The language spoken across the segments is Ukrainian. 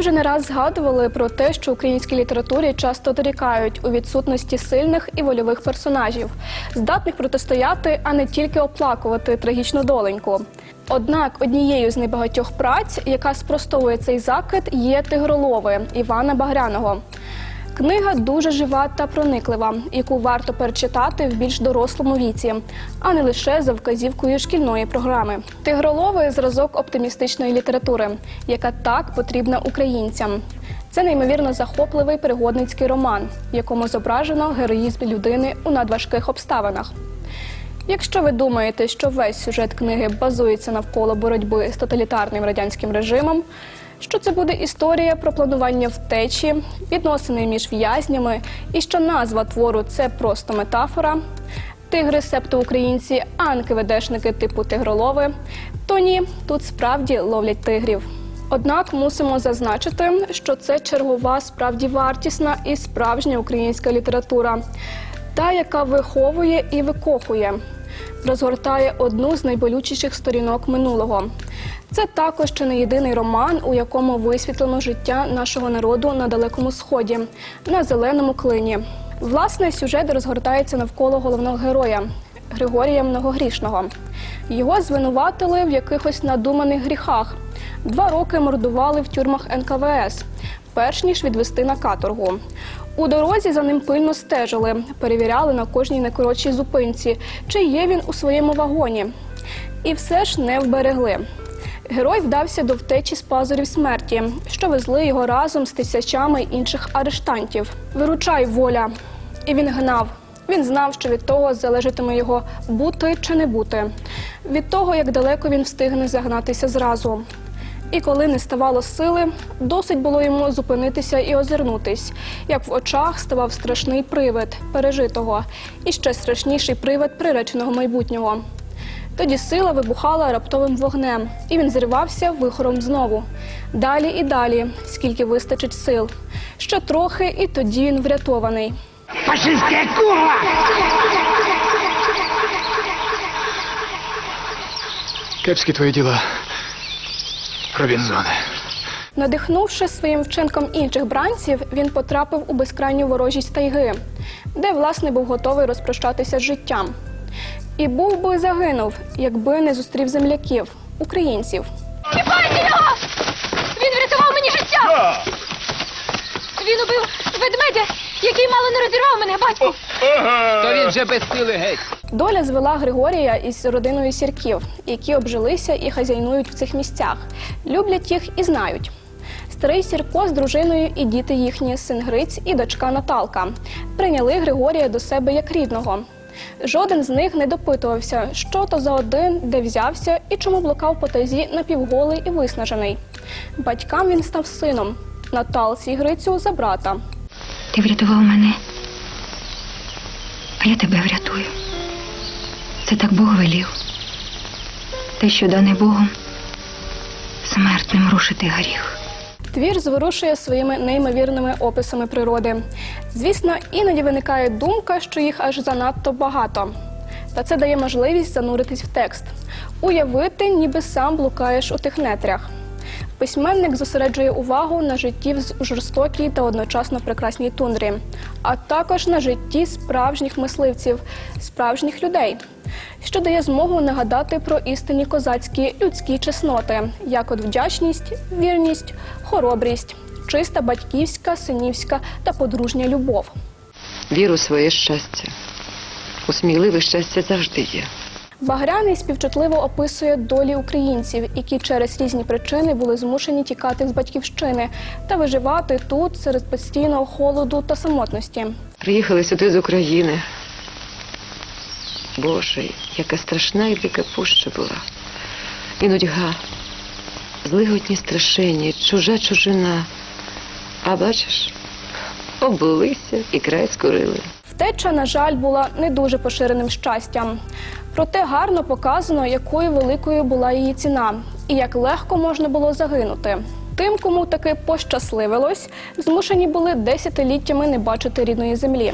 Вже не раз згадували про те, що українській літературі часто дорікають у відсутності сильних і вольових персонажів, здатних протистояти, а не тільки оплакувати трагічну доленьку. Однак однією з небагатьох праць, яка спростовує цей закид, є Тигролови Івана Багряного. Книга дуже жива та прониклива, яку варто перечитати в більш дорослому віці, а не лише за вказівкою шкільної програми. Тигролови зразок оптимістичної літератури, яка так потрібна українцям. Це неймовірно захопливий пригодницький роман, в якому зображено героїзм людини у надважких обставинах. Якщо ви думаєте, що весь сюжет книги базується навколо боротьби з тоталітарним радянським режимом, що це буде історія про планування втечі, відносини між в'язнями, і що назва твору це просто метафора, тигри, септо українці, а НКВДшники типу тигролови, то ні, тут справді ловлять тигрів. Однак мусимо зазначити, що це чергова справді вартісна і справжня українська література, та, яка виховує і викохує, розгортає одну з найболючіших сторінок минулого. Це також ще не єдиний роман, у якому висвітлено життя нашого народу на далекому сході, на зеленому клині. Власне, сюжет розгортається навколо головного героя Григорія Многогрішного. Його звинуватили в якихось надуманих гріхах. Два роки мордували в тюрмах НКВС, перш ніж відвести на каторгу. У дорозі за ним пильно стежили, перевіряли на кожній найкоротшій зупинці, чи є він у своєму вагоні. І все ж не вберегли. Герой вдався до втечі з пазурів смерті, що везли його разом з тисячами інших арештантів. Виручай воля! І він гнав. Він знав, що від того залежатиме його бути чи не бути, від того, як далеко він встигне загнатися зразу. І коли не ставало сили, досить було йому зупинитися і озирнутись, як в очах ставав страшний привид пережитого, і ще страшніший привид приреченого майбутнього. Тоді сила вибухала раптовим вогнем, і він зривався вихором знову. Далі і далі, скільки вистачить сил. Ще трохи, і тоді він врятований. Фашистская курва! Кепські твої діла. Робінзони. Надихнувши своїм вчинком інших бранців, він потрапив у безкрайню ворожість тайги, де власне був готовий розпрощатися з життям. І був би загинув, якби не зустрів земляків, українців. Чіпайте його! Він врятував мені життя! Він убив ведмедя, який мало не розірвав мене, батьку. То він вже без сили геть. Доля звела Григорія із родиною сірків, які обжилися і хазяйнують в цих місцях, люблять їх і знають. Старий Сірко з дружиною і діти їхні, син Гриць і дочка Наталка, прийняли Григорія до себе як рідного. Жоден з них не допитувався, що то за один, де взявся і чому блукав по тазі напівголий і виснажений. Батькам він став сином, Наталці Грицю за брата. Ти врятував мене, а я тебе врятую. Це так Бог велів. Те, що дане Богом, смертним рушити гріх. Твір зворушує своїми неймовірними описами природи. Звісно, іноді виникає думка, що їх аж занадто багато. Та це дає можливість зануритись в текст, уявити, ніби сам блукаєш у тих нетрях. Письменник зосереджує увагу на житті в жорстокій та одночасно прекрасній тундрі, а також на житті справжніх мисливців, справжніх людей, що дає змогу нагадати про істинні козацькі людські чесноти, як от вдячність, вірність, хоробрість, чиста батьківська, синівська та подружня любов. Вір у своє щастя. У сміливе щастя завжди є. Багряний співчутливо описує долі українців, які через різні причини були змушені тікати з батьківщини та виживати тут серед постійного холоду та самотності. Приїхали сюди з України. Боже, яка страшна і дика пуща була. І нудьга, злиготні страшені, чужа чужина. А бачиш, облилися і край скурили. Втеча, на жаль, була не дуже поширеним щастям. Проте гарно показано, якою великою була її ціна і як легко можна було загинути. Тим, кому таки пощасливилось, змушені були десятиліттями не бачити рідної землі.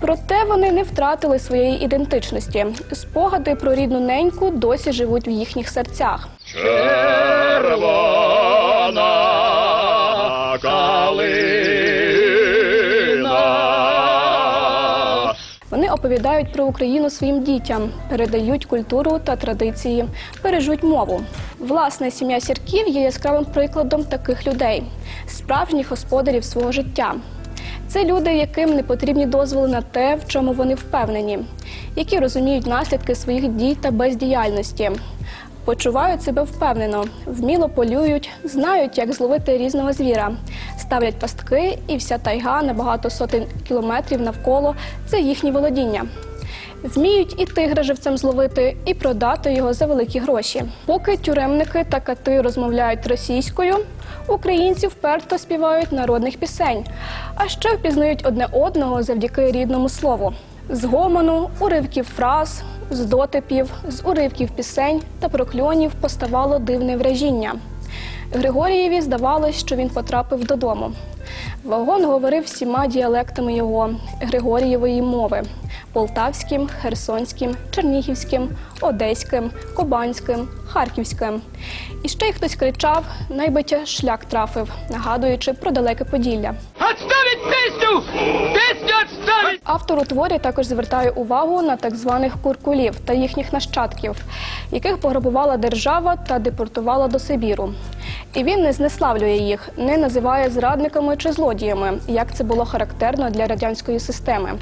Проте вони не втратили своєї ідентичності. Спогади про рідну неньку досі живуть в їхніх серцях. Червона оповідають про Україну своїм дітям, передають культуру та традиції, бережуть мову. Власне, сім'я Сірків є яскравим прикладом таких людей, справжніх господарів свого життя. Це люди, яким не потрібні дозволи на те, в чому вони впевнені, які розуміють наслідки своїх дій та бездіяльності. Почувають себе впевнено, вміло полюють, знають, як зловити різного звіра, ставлять пастки, і вся тайга на багато сотень кілометрів навколо це їхні володіння. Вміють і тигра живцем зловити, і продати його за великі гроші. Поки тюремники та кати розмовляють російською, українці вперто співають народних пісень, а ще впізнають одне одного завдяки рідному слову. З гомону, уривків фраз, з дотипів, з уривків пісень та прокльонів поставало дивне вражіння. Григорієві здавалось, що він потрапив додому. Вагон говорив всіма діалектами його Григорієвої мови: полтавським, херсонським, чернігівським, одеським, кобанським, харківським. І ще й хтось кричав, найбиття шлях трафив, нагадуючи про далеке Поділля. Отставить пісню! Пісню отставить! Автор у творі також звертає увагу на так званих куркулів та їхніх нащадків, яких пограбувала держава та депортувала до Сибіру. І він не знеславлює їх, не називає зрадниками чи злодіями, як це було характерно для радянської системи.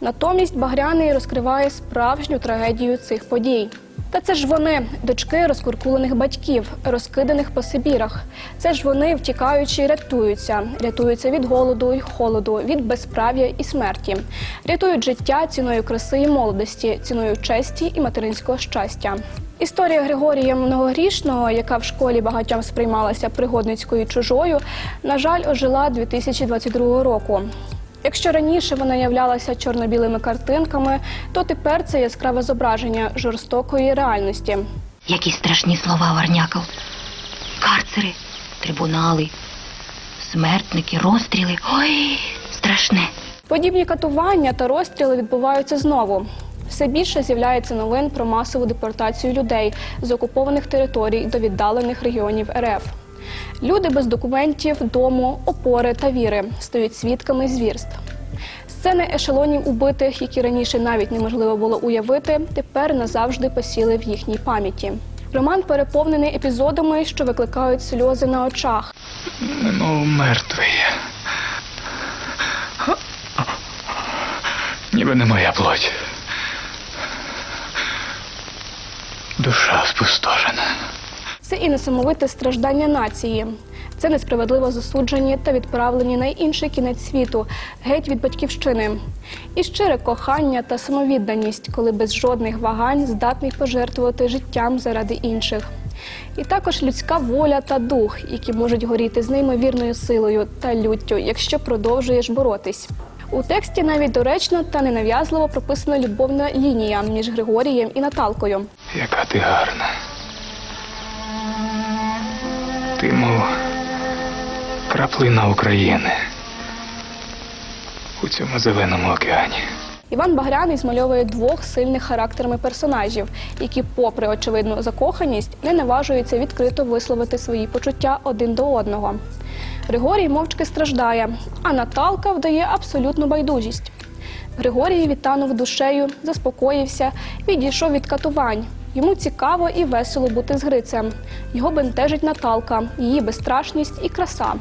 Натомість Багряний розкриває справжню трагедію цих подій. Та це ж вони, дочки розкуркулених батьків, розкиданих по Сибірах. Це ж вони, втікаючи, рятуються, рятуються від голоду й холоду, від безправ'я і смерті, рятують життя ціною краси і молодості, ціною честі і материнського щастя. Історія Григорія Многогрішного, яка в школі багатьом сприймалася пригодницькою чужою, на жаль, ожила 2022 року. Якщо раніше вона являлася чорно-білими картинками, то тепер це яскраве зображення жорстокої реальності. Які страшні слова варнякав. Карцери, трибунали, смертники, розстріли. Ой, страшне. Подібні катування та розстріли відбуваються знову. Все більше з'являється новин про масову депортацію людей з окупованих територій до віддалених регіонів РФ. Люди без документів, дому, опори та віри стають свідками звірств. Сцени ешелонів убитих, які раніше навіть неможливо було уявити, тепер назавжди посіли в їхній пам'яті. Роман переповнений епізодами, що викликають сльози на очах. Немов мертвий. Ніби не моя плоть. Душа спустошена. Це і несамовите страждання нації. Це несправедливо засуджені та відправлені на інший кінець світу, геть від батьківщини. І щире кохання та самовідданість, коли без жодних вагань здатний пожертвувати життям заради інших. І також людська воля та дух, які можуть горіти з неймовірною силою та люттю, якщо продовжуєш боротись. У тексті навіть доречно та ненав'язливо прописана любовна лінія між Григорієм і Наталкою. Яка ти гарна. Ти, мов краплина України у цьому зеленому океані. Іван Багряний змальовує двох сильних характерами персонажів, які, попри очевидну закоханість, не наважуються відкрито висловити свої почуття один до одного. Григорій мовчки страждає, а Наталка вдає абсолютну байдужість. Григорій відтанув душею, заспокоївся, відійшов від катувань. Йому цікаво і весело бути з Грицем. Його бентежить Наталка, її безстрашність і краса.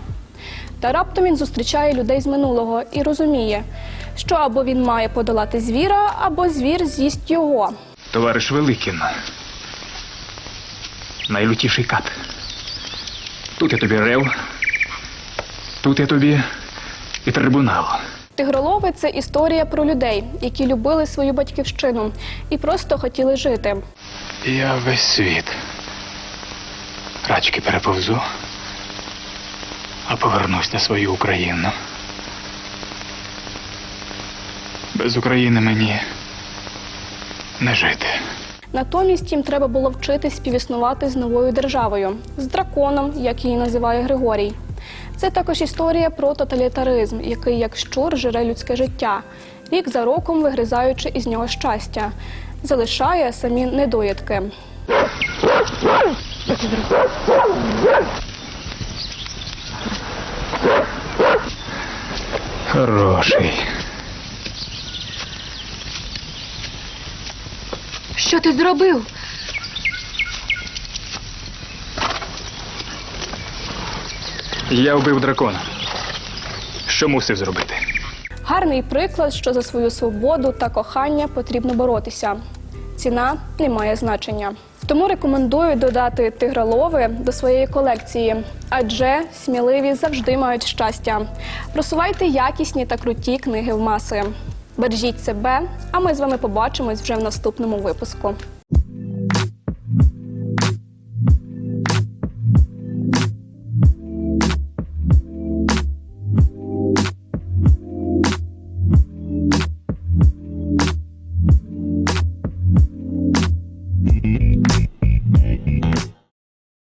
Та раптом він зустрічає людей з минулого і розуміє, що або він має подолати звіра, або звір з'їсть його. Товариш Великін. Найлютіший кат. Тут я тобі рев, тут я тобі і трибунал. Тигролови це історія про людей, які любили свою батьківщину і просто хотіли жити. Я весь світ. Рачки переповзу, а повернусь на свою Україну. Без України мені не жити. Натомість їм треба було вчитись співіснувати з новою державою, з драконом, як її називає Григорій. Це також історія про тоталітаризм, який як щур жире людське життя, рік за роком вигризаючи із нього щастя, залишає самі недоїдки. Хороший. Що ти зробив? Я вбив дракона. Що мусив зробити? Гарний приклад, що за свою свободу та кохання потрібно боротися. Ціна не має значення. Тому рекомендую додати тигролови до своєї колекції, адже сміливі завжди мають щастя. Просувайте якісні та круті книги в маси. Бережіть себе, а ми з вами побачимось вже в наступному випуску.